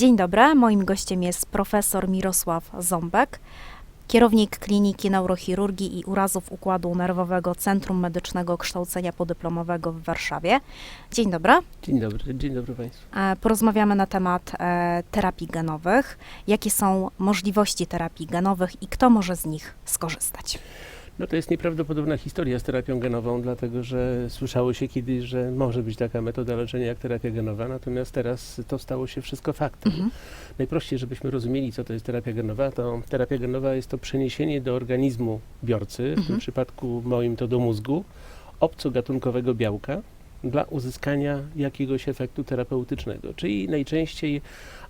Dzień dobry, moim gościem jest profesor Mirosław Ząbek, kierownik Kliniki Neurochirurgii i Urazów Układu Nerwowego Centrum Medycznego Kształcenia Podyplomowego w Warszawie. Dzień dobry. Dzień dobry, dzień dobry Państwu. E, Porozmawiamy na temat e, terapii genowych. Jakie są możliwości terapii genowych i kto może z nich skorzystać? No to jest nieprawdopodobna historia z terapią genową, dlatego że słyszało się kiedyś, że może być taka metoda leczenia jak terapia genowa, natomiast teraz to stało się wszystko faktem. Mhm. Najprościej, żebyśmy rozumieli, co to jest terapia genowa, to terapia genowa jest to przeniesienie do organizmu biorcy, w tym Mhm. przypadku moim to do mózgu, obcogatunkowego białka dla uzyskania jakiegoś efektu terapeutycznego, czyli najczęściej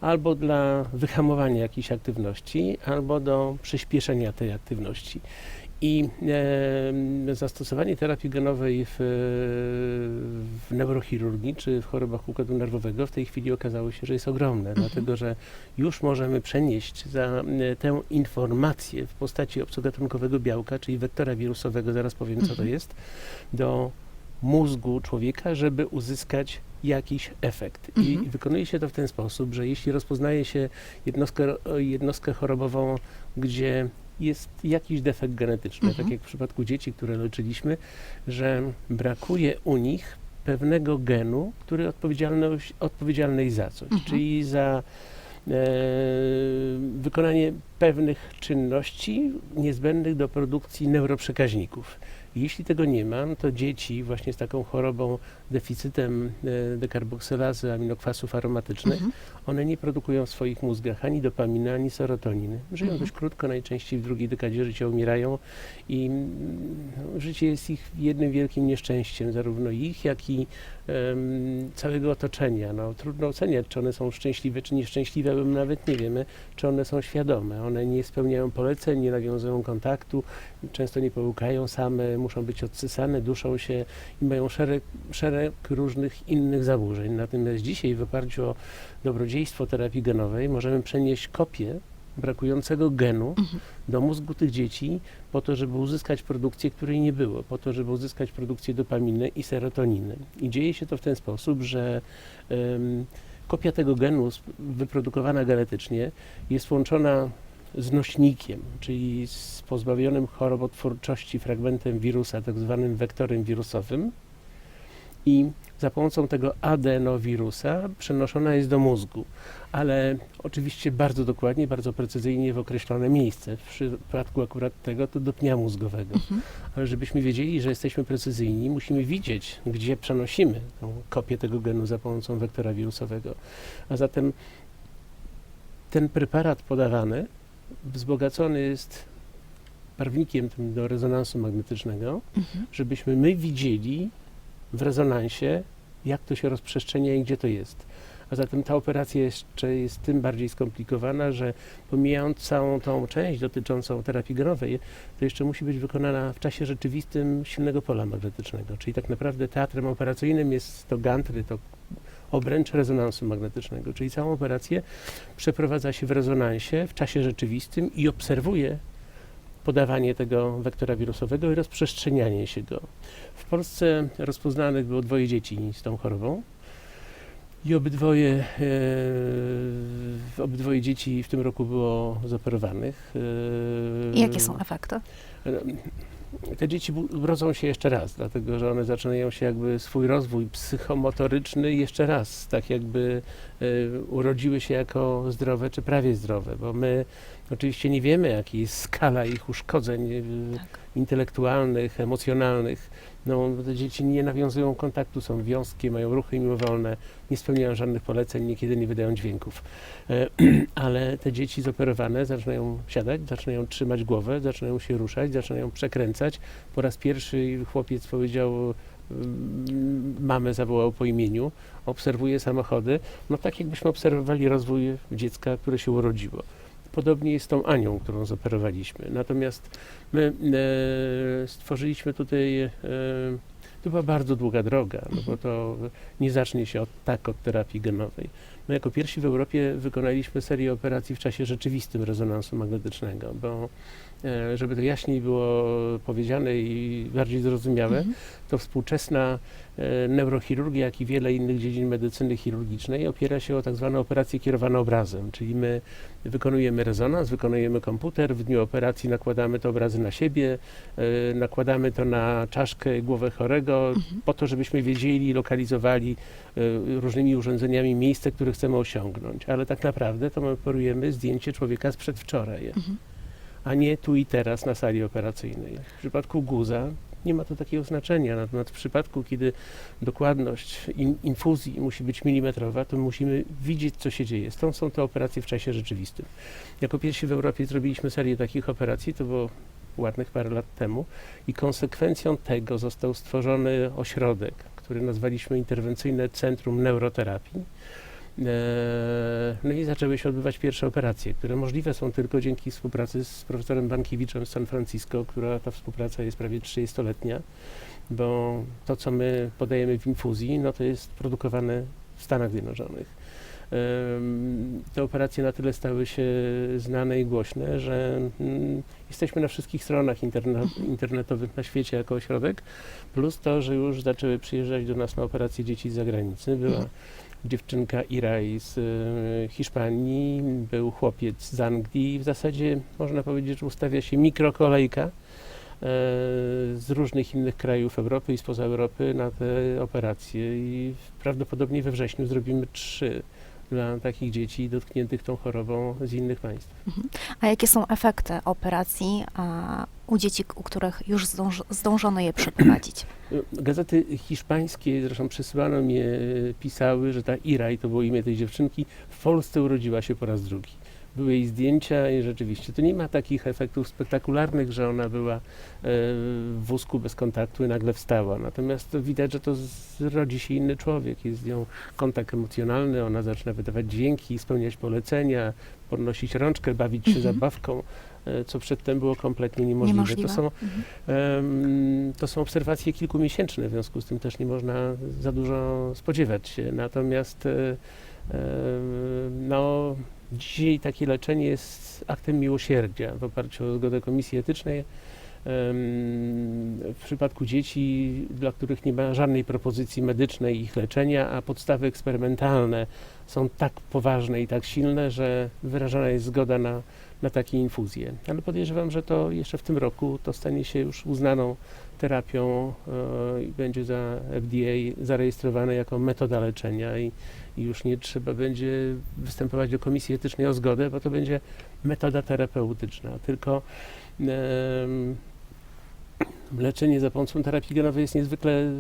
albo dla wyhamowania jakiejś aktywności, albo do przyspieszenia tej aktywności. I e, zastosowanie terapii genowej w, w neurochirurgii czy w chorobach układu nerwowego w tej chwili okazało się, że jest ogromne, dlatego że już możemy przenieść za e, tę informację w postaci obcogatunkowego białka, czyli wektora wirusowego, zaraz powiem co to Mhm. jest, do mózgu człowieka, żeby uzyskać jakiś efekt. I Mhm. wykonuje się to w ten sposób, że jeśli rozpoznaje się jednostkę, jednostkę chorobową, gdzie jest jakiś defekt genetyczny, Mhm. tak jak w przypadku dzieci, które leczyliśmy, że brakuje u nich pewnego genu, który odpowiedzialny, odpowiedzialny jest za coś, Mhm. czyli za e, wykonanie pewnych czynności niezbędnych do produkcji neuroprzekaźników. Jeśli tego nie ma, to dzieci właśnie z taką chorobą, deficytem e, dekarboksylazy aminokwasów aromatycznych, Mhm. one nie produkują w swoich mózgach ani dopaminy, ani serotoniny. Żyją Mhm. dość krótko, najczęściej w drugiej dekadzie życia umierają i mm, życie jest ich jednym wielkim nieszczęściem, zarówno ich, jak i całego otoczenia. No, trudno oceniać, czy one są szczęśliwe, czy nieszczęśliwe, bo my nawet nie wiemy, czy one są świadome. One nie spełniają poleceń, nie nawiązują kontaktu, często nie połukają same, muszą być odsysane, duszą się i mają szereg, szereg różnych innych zaburzeń. Natomiast dzisiaj w oparciu o dobrodziejstwo terapii genowej możemy przenieść kopię brakującego genu Mhm. do mózgu tych dzieci po to, żeby uzyskać produkcję, której nie było, po to, żeby uzyskać produkcję dopaminy i serotoniny. I dzieje się to w ten sposób, że em, kopia tego genu wyprodukowana genetycznie jest łączona z nośnikiem, czyli z pozbawionym chorobotwórczości fragmentem wirusa, tak zwanym wektorem wirusowym i za pomocą tego adenowirusa przenoszona jest do mózgu, ale oczywiście bardzo dokładnie, bardzo precyzyjnie w określone miejsce. W przypadku akurat tego to do pnia mózgowego. Mhm. Ale żebyśmy wiedzieli, że jesteśmy precyzyjni, musimy widzieć, gdzie przenosimy tą kopię tego genu za pomocą wektora wirusowego. A zatem ten preparat podawany wzbogacony jest barwnikiem tym do rezonansu magnetycznego, Mhm. żebyśmy my widzieli w rezonansie, jak to się rozprzestrzenia i gdzie to jest. A zatem ta operacja jeszcze jest tym bardziej skomplikowana, że pomijając całą tą część dotyczącą terapii genowej, to jeszcze musi być wykonana w czasie rzeczywistym silnego pola magnetycznego. Czyli tak naprawdę teatrem operacyjnym jest to gantry, to obręcz rezonansu magnetycznego. Czyli całą operację przeprowadza się w rezonansie w czasie rzeczywistym i obserwuje podawanie tego wektora wirusowego i rozprzestrzenianie się go. W Polsce rozpoznanych było dwoje dzieci z tą chorobą i obydwoje, e, obydwoje dzieci w tym roku było zoperowanych. E, I jakie są efekty? Te dzieci rodzą się jeszcze raz, dlatego że one zaczynają się jakby swój rozwój psychomotoryczny jeszcze raz, tak jakby e, urodziły się jako zdrowe czy prawie zdrowe, bo my oczywiście nie wiemy, jaka jest skala ich uszkodzeń e, Tak. intelektualnych, emocjonalnych. No, te dzieci nie nawiązują kontaktu, są wiązkie, mają ruchy mimowolne, nie spełniają żadnych poleceń, niekiedy nie wydają dźwięków. E, ale te dzieci zoperowane zaczynają siadać, zaczynają trzymać głowę, zaczynają się ruszać, zaczynają przekręcać. Po raz pierwszy chłopiec powiedział, mm, mamę zawołał po imieniu, obserwuje samochody, no tak jakbyśmy obserwowali rozwój dziecka, które się urodziło. Podobnie jest z tą Anią, którą zoperowaliśmy. Natomiast my e, stworzyliśmy tutaj, e, to była bardzo długa droga, no bo to nie zacznie się od, tak od terapii genowej. My jako pierwsi w Europie wykonaliśmy serię operacji w czasie rzeczywistym rezonansu magnetycznego, bo żeby to jaśniej było powiedziane i bardziej zrozumiałe, Mhm. to współczesna e, neurochirurgia, jak i wiele innych dziedzin medycyny chirurgicznej opiera się o tak zwane operacje kierowane obrazem, czyli my wykonujemy rezonans, wykonujemy komputer, w dniu operacji nakładamy te obrazy na siebie, e, nakładamy to na czaszkę głowę chorego, Mhm. po to, żebyśmy wiedzieli, lokalizowali e, różnymi urządzeniami miejsce, które chcemy osiągnąć. Ale tak naprawdę to my operujemy zdjęcie człowieka z przedwczoraj, Mhm. A nie tu i teraz na sali operacyjnej. W przypadku guza nie ma to takiego znaczenia. Natomiast w przypadku, kiedy dokładność in, infuzji musi być milimetrowa, to musimy widzieć, co się dzieje. Stąd są te operacje w czasie rzeczywistym. Jako pierwsi w Europie zrobiliśmy serię takich operacji, to było ładnych parę lat temu i konsekwencją tego został stworzony ośrodek, który nazwaliśmy Interwencyjne Centrum Neuroterapii. Eee, No i zaczęły się odbywać pierwsze operacje, które możliwe są tylko dzięki współpracy z profesorem Bankiewiczem z San Francisco, która ta współpraca jest prawie 30-letnia, bo to, co my podajemy w infuzji, no to jest produkowane w Stanach Zjednoczonych. Te operacje na tyle stały się znane i głośne, że mm, jesteśmy na wszystkich stronach internet, internetowych na świecie jako ośrodek, plus to, że już zaczęły przyjeżdżać do nas na operacje dzieci z zagranicy. Była Mhm. Dziewczynka Iraj z e, Hiszpanii, był chłopiec z Anglii. W zasadzie można powiedzieć, że ustawia się mikrokolejka e, z różnych innych krajów Europy i spoza Europy na te operacje i prawdopodobnie we wrześniu zrobimy trzy dla takich dzieci dotkniętych tą chorobą z innych państw. A jakie są efekty operacji a, u dzieci, u których już zdąż, zdążono je przeprowadzić? Gazety hiszpańskie, zresztą przesyłano mnie, pisały, że ta Iraj, to było imię tej dziewczynki, w Polsce urodziła się po raz drugi. Były jej zdjęcia i rzeczywiście to nie ma takich efektów spektakularnych, że ona była e, w wózku bez kontaktu i nagle wstała. Natomiast to widać, że to zrodzi się inny człowiek. Jest z nią kontakt emocjonalny, ona zaczyna wydawać dźwięki, spełniać polecenia, podnosić rączkę, bawić się Mhm. zabawką, e, co przedtem było kompletnie niemożliwe. Niemożliwe. To są Mhm. To są obserwacje kilkumiesięczne, w związku z tym też nie można za dużo spodziewać się. Natomiast e, no, dzisiaj takie leczenie jest aktem miłosierdzia w oparciu o zgodę Komisji Etycznej. W przypadku dzieci, dla których nie ma żadnej propozycji medycznej ich leczenia, a podstawy eksperymentalne są tak poważne i tak silne, że wyrażana jest zgoda na, na takie infuzje. Ale podejrzewam, że to jeszcze w tym roku to stanie się już uznaną terapią e, i będzie za FDA zarejestrowane jako metoda leczenia i, i już nie trzeba będzie występować do Komisji Etycznej o zgodę, bo to będzie metoda terapeutyczna. Tylko leczenie za pomocą terapii genowej jest niezwykle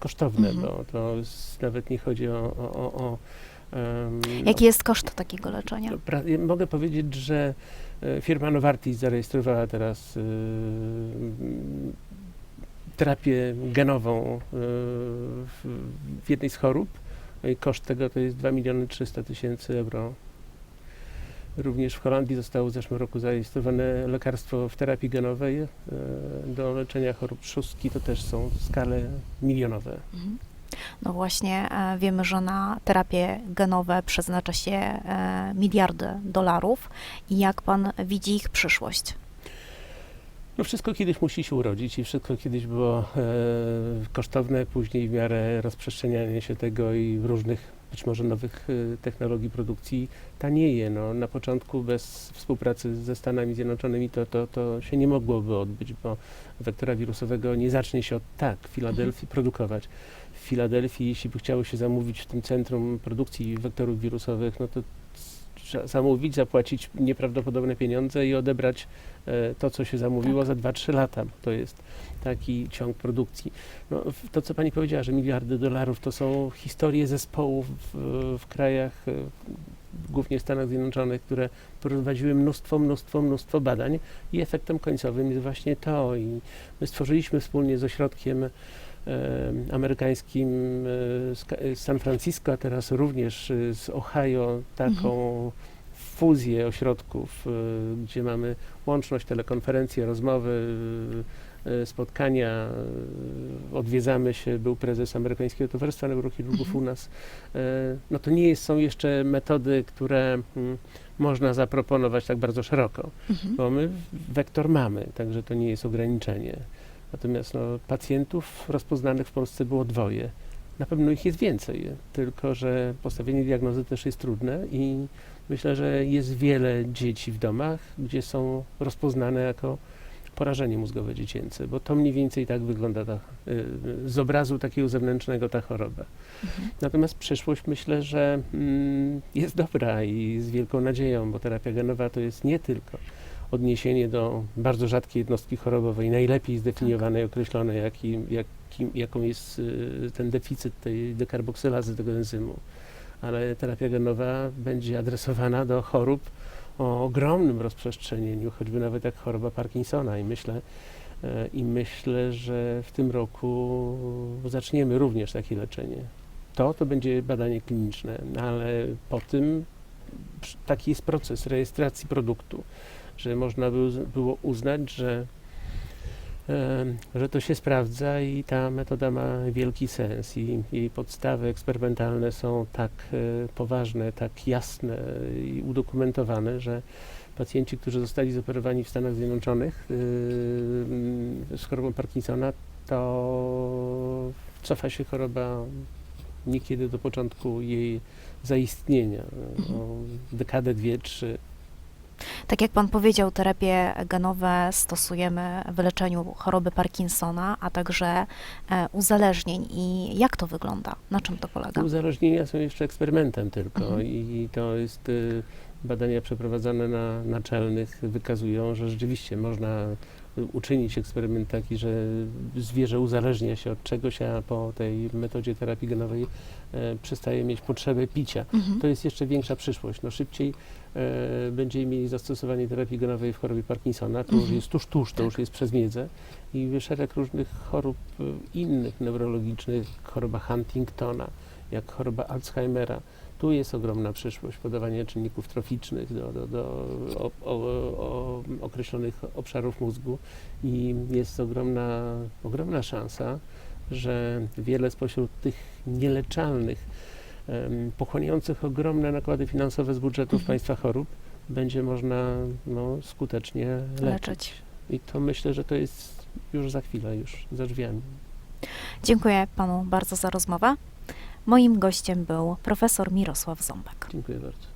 kosztowne, Mhm. bo to jest, nawet nie chodzi o, o, o, Jaki jest koszt takiego leczenia? Mogę powiedzieć, że e, firma Novartis zarejestrowała teraz e, terapię genową e, w, jednej z chorób. No koszt tego to jest 2 miliony 300 tysięcy euro. Również w Holandii zostało w zeszłym roku zarejestrowane lekarstwo w terapii genowej do leczenia chorób trzustki. To też są skale milionowe. Mhm. No właśnie, e, wiemy, że na terapie genowe przeznacza się e, miliardy dolarów. I jak pan widzi ich przyszłość? No wszystko kiedyś musi się urodzić i wszystko kiedyś było e, kosztowne, później w miarę rozprzestrzeniania się tego i różnych być może nowych e, technologii produkcji tanieje. No, na początku bez współpracy ze Stanami Zjednoczonymi to, to, to się nie mogłoby odbyć, bo wektora wirusowego nie zacznie się od tak w Filadelfii produkować. Filadelfii, jeśli by chciało się zamówić w tym centrum produkcji wektorów wirusowych, no to trzeba zamówić, zapłacić nieprawdopodobne pieniądze i odebrać e, to, co się zamówiło za 2-3 lata. bo To jest taki ciąg produkcji. No, to, co pani powiedziała, że miliardy dolarów to są historie zespołów w, w krajach, e, głównie w Stanach Zjednoczonych, które prowadziły mnóstwo, mnóstwo, mnóstwo badań i efektem końcowym jest właśnie to. I my stworzyliśmy wspólnie z ośrodkiem amerykańskim e, z, San Francisco, a teraz również e, z Ohio taką fuzję ośrodków, e, gdzie mamy łączność, telekonferencje, rozmowy, e, spotkania, e, odwiedzamy się, był prezes Amerykańskiego Towarzystwa Neurochirurgów Mhm. u nas. E, No to nie jest, są jeszcze metody, które mm, można zaproponować tak bardzo szeroko, Mhm. bo my wektor mamy, także to nie jest ograniczenie. Natomiast no, pacjentów rozpoznanych w Polsce było dwoje. Na pewno ich jest więcej, tylko że postawienie diagnozy też jest trudne i myślę, że jest wiele dzieci w domach, gdzie są rozpoznane jako porażenie mózgowe dziecięce, bo to mniej więcej tak wygląda ta, y, z obrazu takiego zewnętrznego ta choroba. Mhm. Natomiast przyszłość myślę, że mm, jest dobra i z wielką nadzieją, bo terapia genowa to jest nie tylko odniesienie do bardzo rzadkiej jednostki chorobowej, najlepiej zdefiniowanej, określonej, jaki, jakim, jaką jest y, ten deficyt tej dekarboksylazy tego enzymu, ale terapia genowa będzie adresowana do chorób o ogromnym rozprzestrzenieniu, choćby nawet jak choroba Parkinsona. I myślę, e, i myślę, że w tym roku zaczniemy również takie leczenie. To to będzie badanie kliniczne, ale po tym taki jest proces rejestracji produktu, że można było, uznać, że, e, że to się sprawdza i ta metoda ma wielki sens i jej podstawy eksperymentalne są tak e, poważne, tak jasne i udokumentowane, że pacjenci, którzy zostali zoperowani w Stanach Zjednoczonych yy, z chorobą Parkinsona, to cofa się choroba niekiedy do początku jej zaistnienia, o dekadę, dwie, trzy. Tak jak pan powiedział, terapie genowe stosujemy w leczeniu choroby Parkinsona, a także e, uzależnień. I jak to wygląda? Na czym to polega? Uzależnienia są jeszcze eksperymentem tylko Mhm. i to jest y, badania przeprowadzane na naczelnych wykazują, że rzeczywiście można uczynić eksperyment taki, że zwierzę uzależnia się od czegoś, a po tej metodzie terapii genowej e, przestaje mieć potrzebę picia. Mhm. To jest jeszcze większa przyszłość. No szybciej e, będziemy mieli zastosowanie terapii genowej w chorobie Parkinsona, to już Mhm. jest tuż, tuż, to już jest przez miedzę i szereg różnych chorób e, innych neurologicznych, choroba Huntingtona, jak choroba Alzheimera. Tu jest ogromna przyszłość podawania czynników troficznych do, do, do o, o, o określonych obszarów mózgu i jest ogromna, ogromna szansa, że wiele spośród tych nieleczalnych, pochłaniających ogromne nakłady finansowe z budżetów Mhm. państwa chorób będzie można no, skutecznie leczyć. Leczyć. I to myślę, że to jest już za chwilę, już za drzwiami. Dziękuję panu bardzo za rozmowę. Moim gościem był profesor Mirosław Ząbek. Dziękuję bardzo.